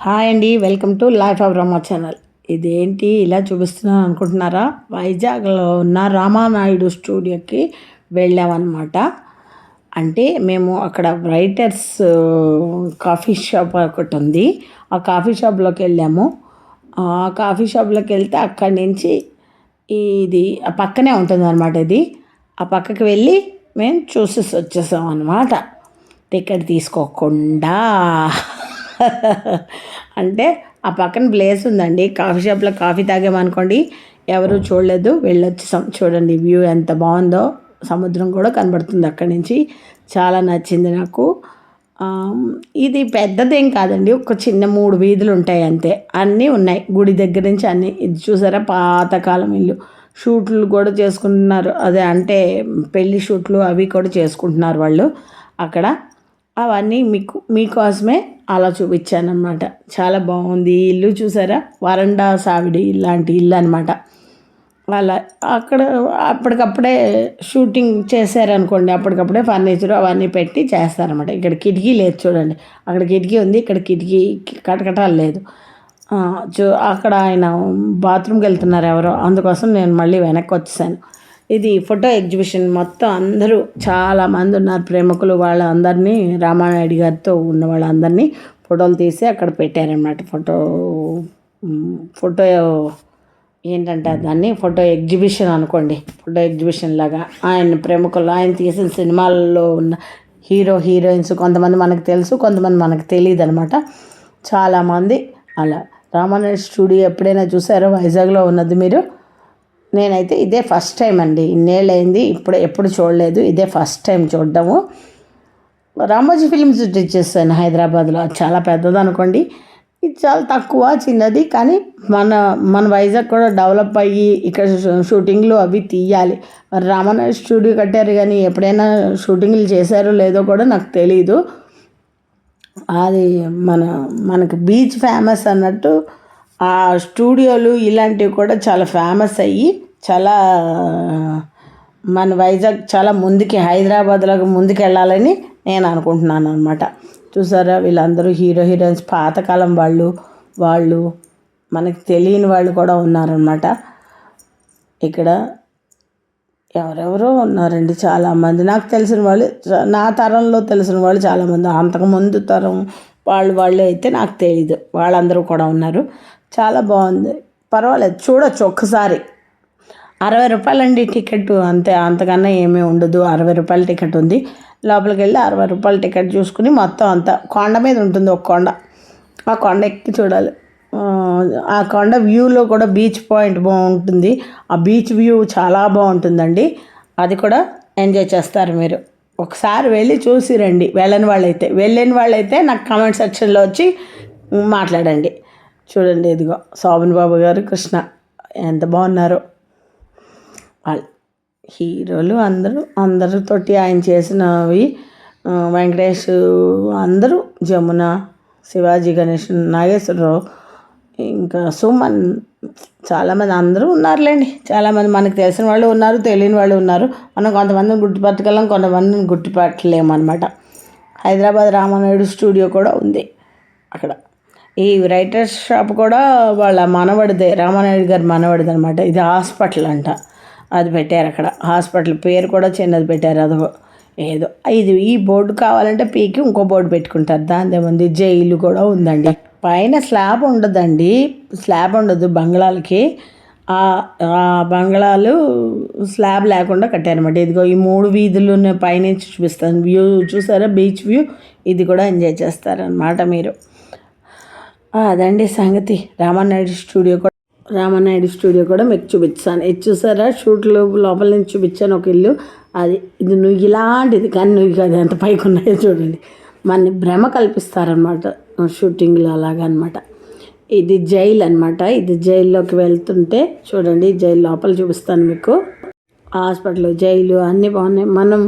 Hi అండి welcome to life of Rama channel. ఇదేంటి ఇలా చూపిస్తున్నాను అనుకుంటున్నారా? వైజాగ్లో ఉన్న రామానాయుడు స్టూడియోకి వెళ్ళామన్నమాట. అంటే మేము అక్కడ రైటర్స్ కాఫీ షాప్ ఒకటి ఉంది. ఆ కాఫీ షాప్లోకి వెళ్ళాము. ఆ కాఫీ షాప్లోకి వెళ్తే అక్కడి నుంచి ఇది ఆ పక్కనే ఉంటుంది అనమాట ఇది. ఆ పక్కకి వెళ్ళి మేము చూసేసి వచ్చేసాం అనమాట టికెట్ తీసుకోకుండా. అంటే ఆ పక్కన ప్లేస్ ఉందండి. కాఫీ షాప్లో కాఫీ తాగామనుకోండి ఎవరు చూడలేదు. వెళ్ళొచ్చేసాం చూడండి వ్యూ ఎంత బాగుందో. సముద్రం కూడా కనబడుతుంది అక్కడి నుంచి. చాలా నచ్చింది నాకు. ఇది పెద్దదేం కాదండి. ఒక చిన్న మూడు వీధులు ఉంటాయి అంతే. అన్నీ ఉన్నాయి. గుడి దగ్గర నుంచి అన్నీ. ఇది చూసారా? పాతకాలం ఇల్లు. షూట్లు కూడా చేసుకుంటున్నారు. అదే అంటే పెళ్ళి షూట్లు అవి కూడా చేసుకుంటున్నారు వాళ్ళు అక్కడ. అవన్నీ మీకు మీకోసమే అలా చూపించాను అనమాట చాలా బాగుంది ఈ ఇల్లు చూసారా? వరండా సావిడి ఇలాంటి ఇల్లు అనమాట అలా అక్కడ అప్పటికప్పుడే షూటింగ్ చేశారనుకోండి అప్పటికప్పుడే ఫర్నిచర్ అవన్నీ పెట్టి చేస్తారనమాట ఇక్కడ కిటికీ లేదు చూడండి. అక్కడ కిటికీ ఉంది ఇక్కడ కిటికీ కటకటాలు లేదు. చూ అక్కడ ఆయన బాత్రూమ్కి వెళ్తున్నారు ఎవరో. అందుకోసం నేను మళ్ళీ వెనక్కి వచ్చేసాను ఇది ఫోటో ఎగ్జిబిషన్. మొత్తం అందరూ చాలా మంది ఉన్నారు. ప్రేమకులు వాళ్ళందరినీ రామానాయుడు గారితో ఉన్న వాళ్ళందరినీ ఫోటోలు తీసి అక్కడ పెట్టారనమాట ఫోటో ఫోటో ఏంటంటే దాన్ని? ఫోటో ఎగ్జిబిషన్ అనుకోండి. ఫోటో ఎగ్జిబిషన్ లాగా. ఆయన ప్రేమకులు ఆయన తీసిన సినిమాల్లో ఉన్న హీరో హీరోయిన్స్ కొంతమంది మనకు తెలుసు కొంతమంది మనకు తెలియదు అనమాట చాలామంది అలా. రామానాయుడు స్టూడియో ఎప్పుడైనా చూసారో? వైజాగ్లో ఉన్నది మీరు? నేనైతే ఇదే ఫస్ట్ టైం అండి. ఇన్నేళ్ళైంది ఇప్పుడు ఎప్పుడు చూడలేదు. ఇదే ఫస్ట్ టైం చూడడము. రామోజీ ఫిల్మ్స్ తెచ్చేసాను హైదరాబాద్లో. అది చాలా పెద్దది అనుకోండి. ఇది చాలా తక్కువ చిన్నది కానీ మన మన వైజాగ్ కూడా డెవలప్ అయ్యి ఇక్కడ షూటింగ్లు అవి తీయాలి. మరి రామనాయుడు స్టూడియో కట్టారు కానీ ఎప్పుడైనా షూటింగ్లు చేశారో లేదో కూడా నాకు తెలీదు. అది మన మనకు బీచ్ ఫేమస్ అన్నట్టు ఆ స్టూడియోలు ఇలాంటివి కూడా చాలా ఫేమస్ అయ్యి చాలా మన వైజాగ్ చాలా ముందుకి హైదరాబాద్లో ముందుకు వెళ్ళాలని నేను అనుకుంటున్నాను అనమాట చూసారా వీళ్ళందరూ హీరో హీరోయిన్స్ పాతకాలం వాళ్ళు వాళ్ళు మనకి తెలియని వాళ్ళు కూడా ఉన్నారనమాట ఇక్కడ ఎవరెవరో ఉన్నారండి చాలామంది. నాకు తెలిసిన వాళ్ళు నా తరంలో తెలిసిన వాళ్ళు చాలామంది. అంతకుముందు తరం వాళ్ళు వాళ్ళు అయితే నాకు తెలియదు వాళ్ళందరూ కూడా ఉన్నారు. చాలా బాగుంది. పర్వాలేదు చూడొచ్చు ఒక్కసారి. అరవై రూపాయలండి టికెట్ అంతే అంతకన్నా ఏమీ ఉండదు. అరవై రూపాయల టికెట్ ఉంది. లోపలికి వెళ్ళి అరవై రూపాయల టికెట్ చూసుకుని మొత్తం అంతా కొండ మీద ఉంటుంది ఒక కొండ. ఆ కొండ ఎక్కి చూడాలి. ఆ, ఆ కొండ వ్యూలో కూడా బీచ్ పాయింట్ బాగుంటుంది. ఆ బీచ్ వ్యూ చాలా బాగుంటుందండి. అది కూడా ఎంజాయ్ చేస్తారు మీరు. ఒకసారి వెళ్ళి చూసి రండి. వెళ్ళని వాళ్ళైతే వెళ్ళని వాళ్ళైతే నాకు కామెంట్ సెక్షన్లో వచ్చి మాట్లాడండి. చూడండి ఇదిగో శోభన్ బాబు గారు కృష్ణ ఎంత బాగున్నారో. వాళ్ళు హీరోలు అందరూ అందరితోటి ఆయన చేసినవి వెంకటేష్ అందరూ జమున శివాజీ గణేష్ నాగేశ్వరరావు ఇంకా సుమన్ చాలామంది అందరూ ఉన్నారులేండి. చాలామంది మనకు తెలిసిన వాళ్ళు ఉన్నారు తెలియని వాళ్ళు ఉన్నారు. మనం కొంతమందిని గుర్తుపట్టగలం కొంతమందిని గుర్తుపట్టలేము అనమాట హైదరాబాద్ రామానాయుడు స్టూడియో కూడా ఉంది అక్కడ. ఈ రైటర్స్ షాప్ కూడా వాళ్ళ మనవడిదే రామానాయుడు గారి మనవడిది అనమాట ఇది హాస్పిటల్ అంట. అది పెట్టారు అక్కడ. హాస్పిటల్ పేరు కూడా చిన్నది పెట్టారు. అది ఏదో ఇది ఈ బోర్డు కావాలంటే పీకి ఇంకో బోర్డు పెట్టుకుంటారు. దాని ఏముంది? జైలు కూడా ఉందండి. పైన స్లాబ్ ఉండదండి. స్లాబ్ ఉండదు బంగ్లాలకి. ఆ బంగ్లాలు స్లాబ్ లేకుండా కట్టారనమాట ఇదిగో ఈ మూడు వీధులు పైనుంచి చూపిస్తాను. వ్యూ చూసారా? బీచ్ వ్యూ ఇది కూడా ఎంజాయ్ చేస్తారనమాట మీరు. అదండి సంగతి. రామానాయుడు స్టూడియో కూడా రామానాయుడు స్టూడియో కూడా మీకు చూపించాను ఇది చూసారా? షూట్లు లోపల నుంచి చూపించాను ఒక ఇల్లు. అది ఇది నువ్వు ఇలాంటిది. కానీ నువ్వు కాదు ఎంత పైకి ఉన్నాయో చూడండి. మన భ్రమ కల్పిస్తారనమాట షూటింగ్లో అలాగనమాట ఇది జైలు అనమాట ఇది జైల్లోకి వెళ్తుంటే చూడండి జైలు లోపల చూపిస్తాను మీకు. హాస్పిటల్ జైలు అన్నీ బాగున్నాయి. మనం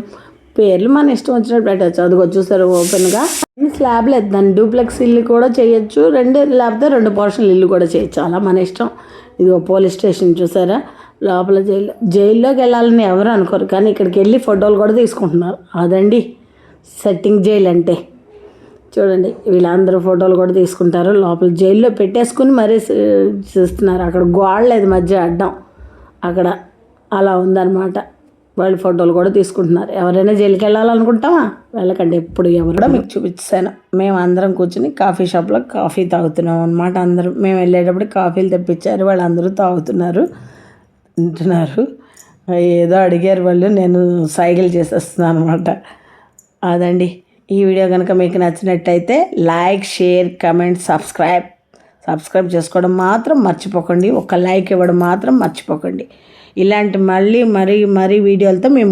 పేర్లు మన ఇష్టం వచ్చినట్టు పెట్టచ్చు. అదిగో చూసారు ఓపెన్గా స్లాబ్ లేదు డూప్లెక్స్ ఇల్లు కూడా చేయొచ్చు. రెండు లేకపోతే రెండు పోర్షన్లు ఇల్లు కూడా చేయొచ్చు. అలా మన ఇష్టం. ఇదిగో పోలీస్ స్టేషన్ చూసారా? లోపల జైలు జైల్లోకి వెళ్ళాలని ఎవరు అనుకోరు. కానీ ఇక్కడికి వెళ్ళి ఫోటోలు కూడా తీసుకుంటున్నారు. అదండి. సెట్టింగ్ జైలు అంటే. చూడండి. వీళ్ళందరూ ఫోటోలు కూడా తీసుకుంటారు. లోపల జైల్లో పెట్టేసుకుని మరీ చూస్తున్నారు. అక్కడ గోడలేదు మధ్య అడ్డం. అక్కడ అలా ఉందన్నమాట. వాళ్ళు ఫోటోలు కూడా తీసుకుంటున్నారు. ఎవరైనా జైలుకి వెళ్ళాలనుకుంటామా వెళ్ళకండి. ఎప్పుడు ఎవరు కూడా మీకు చూపించాను. మేము అందరం కూర్చుని కాఫీ షాప్లో కాఫీ తాగుతున్నాం అనమాట అందరం. మేము వెళ్ళేటప్పుడు కాఫీలు తెప్పించారు. వాళ్ళందరూ తాగుతున్నారు. తింటున్నారు. ఏదో అడిగారు వాళ్ళు. నేను సైకిల్ చేసేస్తున్నాను అనమాట అదండి. ఈ వీడియో కనుక మీకు నచ్చినట్టయితే like share comment subscribe. Subscribe చేసుకోవడం మాత్రం మర్చిపోకండి. ఒక లైక్ ఇవ్వడం మాత్రం మర్చిపోకండి. ఇలాంటి మళ్ళీ మరీ మరీ వీడియోలతో మేము